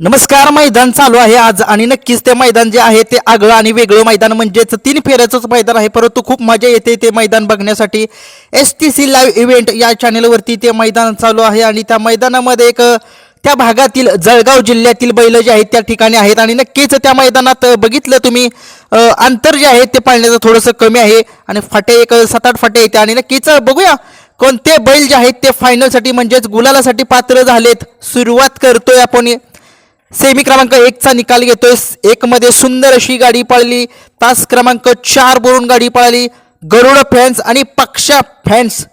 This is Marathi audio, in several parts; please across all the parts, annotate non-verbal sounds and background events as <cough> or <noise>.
नमस्कार मैदान चालू आहे आज आणि नक्कीच ते मैदान जे आहे ते आगळं आणि वेगळं मैदान म्हणजेच तीन फेऱ्याचंच मैदान आहे. परंतु खूप मजा येते ते मैदान बघण्यासाठी. S T C live event या चॅनलवरती ते मैदान चालू आहे आणि त्या मैदानामध्ये एक त्या भागातील जळगाव जिल्ह्यातील बैल जे आहेत त्या ठिकाणी आहेत आणि नक्कीच त्या मैदानात बघितलं तुम्ही अंतर जे आहे ते पाळण्याचं थोडंसं कमी आहे. आणि फाटे एक सात आठ फाटे येते आणि नक्कीच बघूया कोणते बैल जे आहेत ते फायनलसाठी म्हणजेच गुलालासाठी पात्र झालेत. सुरुवात करतोय आपण सेमी क्रमांक एकचा निकाल घेतोय. एक मध्ये सुंदर अशी गाडी पळली. तास क्रमांक चार वरून गाडी पळाली. गरुड फॅन्स आणि पक्षा फॅन्स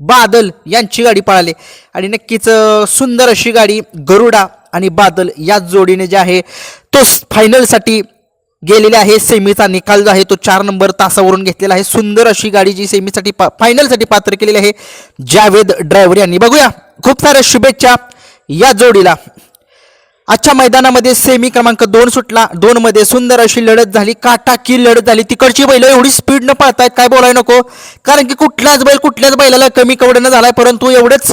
बादल यांची गाडी पळाली. आणि नक्कीच सुंदर अशी गाडी गरुडा आणि बादल या जोडीने जे आहे तो फायनलसाठी गेलेले आहे. सेमीचा निकाल जो आहे तो चार नंबर तासावरून घेतलेला आहे. सुंदर अशी गाडी जी सेमीसाठी पा फायनलसाठी पात्र केलेली आहे जावेद ड्रायव्हर यांनी. बघूया. खूप साऱ्या शुभेच्छा या जोडीला. आजच्या मैदानामध्ये सेमी क्रमांक दोन सुटला. दोन मध्ये सुंदर अशी लढत झाली. काटाकी लढत झाली. तिकडची बैल एवढी स्पीड न पळतायत काय बोलाय नको. कारण की कुठलाच बैल कुठल्याच बैलाला कमी कवडनं झालाय. परंतु एवढंच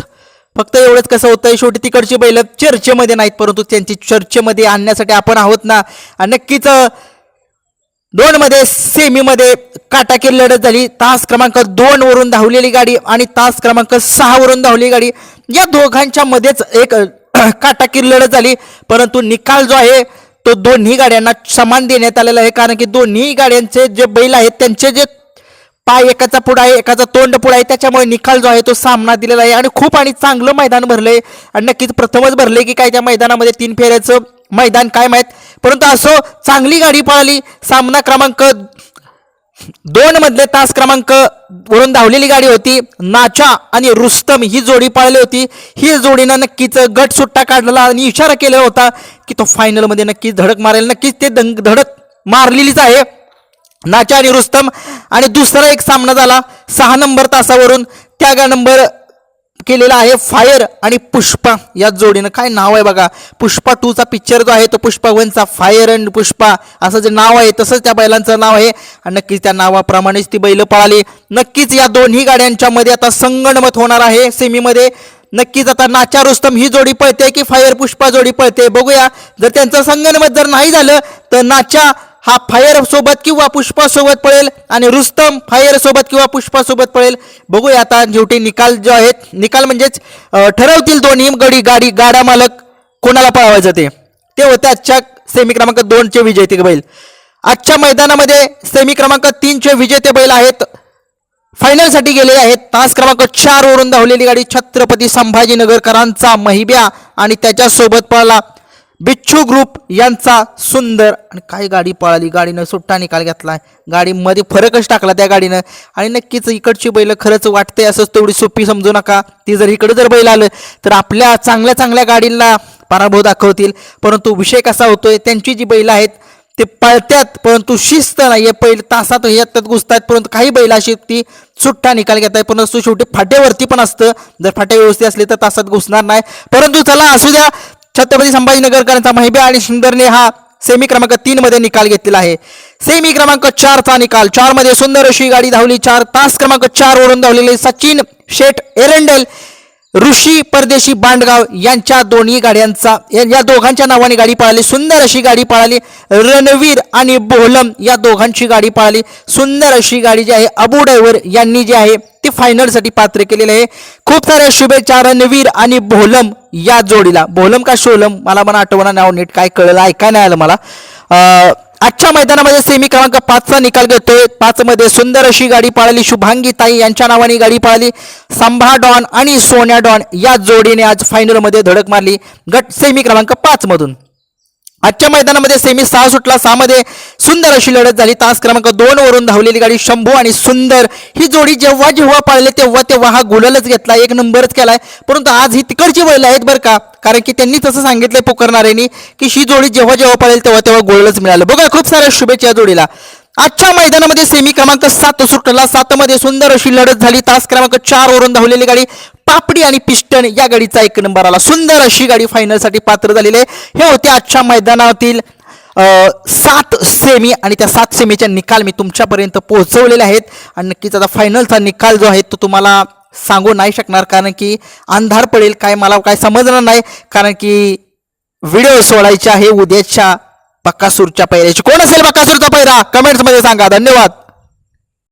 फक्त एवढंच कसं होतंय शेवटी तिकडची बैल चर्चेमध्ये नाहीत. परंतु त्यांची चर्चेमध्ये आणण्यासाठी आपण आहोत ना. आणि नक्कीच दोन मध्ये सेमीमध्ये काटाकीर लढत झाली. तास क्रमांक दोन वरून धावलेली गाडी आणि तास क्रमांक सहा वरून धावलेली गाडी. या दोघांच्या मध्येच एक अ, <clears throat> काटाकीर लढत झाली. परंतु निकाल जो आहे तो दोन्ही गाड्यांना समान देण्यात आलेला आहे. कारण की दोन्ही गाड्यांचे जे बैल आहेत त्यांचे जे पाय एकाचा पुढं आहे एकाचा तोंड पुढा आहे त्याच्यामुळे निकाल जो आहे तो सामना दिलेला आहे. आणि खूप आणि चांगलं मैदान भरलंय. आणि नक्कीच प्रथमच भरले की काय त्या मैदानामध्ये तीन फेऱ्याचं मैदान काय माहीत परंतु असो चांगली गाडी पळाली. सामना क्रमांक दोन मधले तास क्रमांक वरून धावलेली गाडी होती. नाचा आणि रुस्तम ही जोडी पाळली होती. ही जोडीनं नक्कीच गट सुट्टा काढलेला आणि इशारा केला होता की तो फायनलमध्ये नक्कीच धडक मारेल. नक्कीच ते दंग धडक मारलेलीच आहे. नाचा आणि रुस्तम आणि दुसरा एक सामना झाला सहा नंबर तासावरून. त्या नंबर केलेला आहे फायर आणि पुष्पा. या जोडीनं काय नाव आहे बघा? पुष्पा टूचा पिक्चर जो आहे तो पुष्पा वनचा फायर अँड पुष्पा असं जे नाव आहे तसंच त्या बैलांचं नाव आहे. आणि नक्कीच त्या नावाप्रमाणेच ती बैलं पळाली. नक्कीच या दोन्ही गाड्यांच्या मध्ये आता संगणमत होणार आहे सेमीमध्ये नक्कीच आता नाचा रुस्तम ही जोडी पळते की फायर पुष्पा जोडी पळते? बघूया. जर त्यांचं संगणमत जर नाही झालं तर नाचा हा फायर सोबत किंवा पुष्पासोबत पळेल आणि रुस्तम फायर सोबत किंवा पुष्पासोबत पळेल. बघूया आता शेवटी निकाल जो आहेत निकाल म्हणजेच ठरवतील दोन्ही गडी गाडी गाडा मालक कोणाला पळवायचं ते. ते होते आजच्या सेमी क्रमांक दोनचे विजेते बैल. आजच्या मैदानामध्ये सेमी क्रमांक तीनचे विजेते बैल आहेत. फायनलसाठी गेलेले आहेत. तास क्रमांक चार वरून धावलेली गाडी छत्रपती संभाजीनगरकरांचा महिब्या आणि त्याच्यासोबत पळाला बिच्छू ग्रुप यांचा सुंदर आणि काय गाडी पळाली. गाडीनं सुट्टा निकाल घेतला गाडीमध्ये फरकच टाकला त्या गाडीनं. आणि नक्कीच इकडची बैल खरंच वाटते असंच तेवढी सोपी समजू नका. ती जर इकडे जर बैल आलं तर आपल्या चांगल्या चांगल्या गाडींना पराभव दाखवतील. परंतु विषय कसा होतोय त्यांची जी बैल आहेत ते पळत्यात परंतु शिस्त नाहीये. पहिले तासात येतात घुसतात परंतु काही बैल अशी ती सुट्टा निकाल घेत आहे परंतु शेवटी फाट्यावरती पण असतं. जर फाट्या व्यवस्थित असले तर तासात घुसणार नाही. परंतु चला असू द्या छत्रपती संभाजीनगरकरांचा महिबे आणि सुंदरने हा सेमी क्रमांक तीन मध्ये निकाल घेतलेला आहे. सेमी क्रमांक चारचा निकाल. चारमध्ये सुंदर अशी गाडी धावली. चार तास क्रमांक चार वरून धावलेले सचिन शेठ एरंडेल ऋषी परदेशी बांडगाव यांच्या दोन्ही गाड्यांचा या या दोघांच्या नावाने गाडी पळाली. सुंदर अशी गाडी पळाली. रणवीर आणि बोहलम या दोघांची गाडी पळाली. सुंदर अशी गाडी जी आहे अबू ड्रायव्हर यांनी जी आहे फायनलसाठी पात्र केलेले आहे. खूप साऱ्या शुभेच्छा रणवीर आणि भोलम या जोडीला. भोलम का शोलम? मला पण आठवणा नाव नीट काय कळलं ऐकाय नाही आलं मला. आजच्या मैदानामध्ये सेमी क्रमांक पाचचा निकाल घेतोय. पाच मध्ये सुंदर अशी गाडी पाळली शुभांगी ताई यांच्या नावाने गाडी पाळली. संभा डॉन आणि सोन्या डॉन या जोडीने आज फायनलमध्ये धडक मारली. गट सेमी क्रमांक पाच मधून आजच्या मैदानामध्ये सेमी सहा सुटला सहामध्ये सुंदर अशी लढत झाली. तास क्रमांक दोन वरून धावलेली गाडी शंभू आणि सुंदर. ही जोडी जेव्हा जेव्हा पाळले तेव्हा तेव्हा हा गुलालच घेतला. एक नंबरच केलाय. परंतु आज ही तिकडची बैल आहेत बरं का? कारण की त्यांनी तसं सांगितलंय पुकारणाऱ्यांनी की ही जोडी जेव्हा जेव्हा पाळेल तेव्हा तेव्हा गोलच मिळालं. बघा खूप साऱ्या शुभेच्छा जोडीला. आजच्या मैदानामध्ये सेमी क्रमांक सात सुटला सातमध्ये सुंदर अशी लढत झाली. तास क्रमांक चार वरून धावलेली गाडी पापडी आणि पिस्टन या गाडीचा एक नंबर आला. सुंदर अशी गाडी फायनलसाठी पात्र झालेली आहे. हे होते आजच्या मैदानातील सात सेमी आणि त्या सात सेमीचे निकाल मी तुमच्यापर्यंत पोहोचवलेले आहेत. आणि नक्कीच आता फायनलचा निकाल जो आहे तो तुम्हाला सांगू नाही शकणार कारण की अंधार पडेल काय मला काय समजणार नाही. कारण की व्हिडिओ सोडायचे आहे उद्याच्या बक्कासूरच्या पैऱ्याची. कोण असेल बक्कासूरचा पैरा? कमेंट्समध्ये सांगा. धन्यवाद.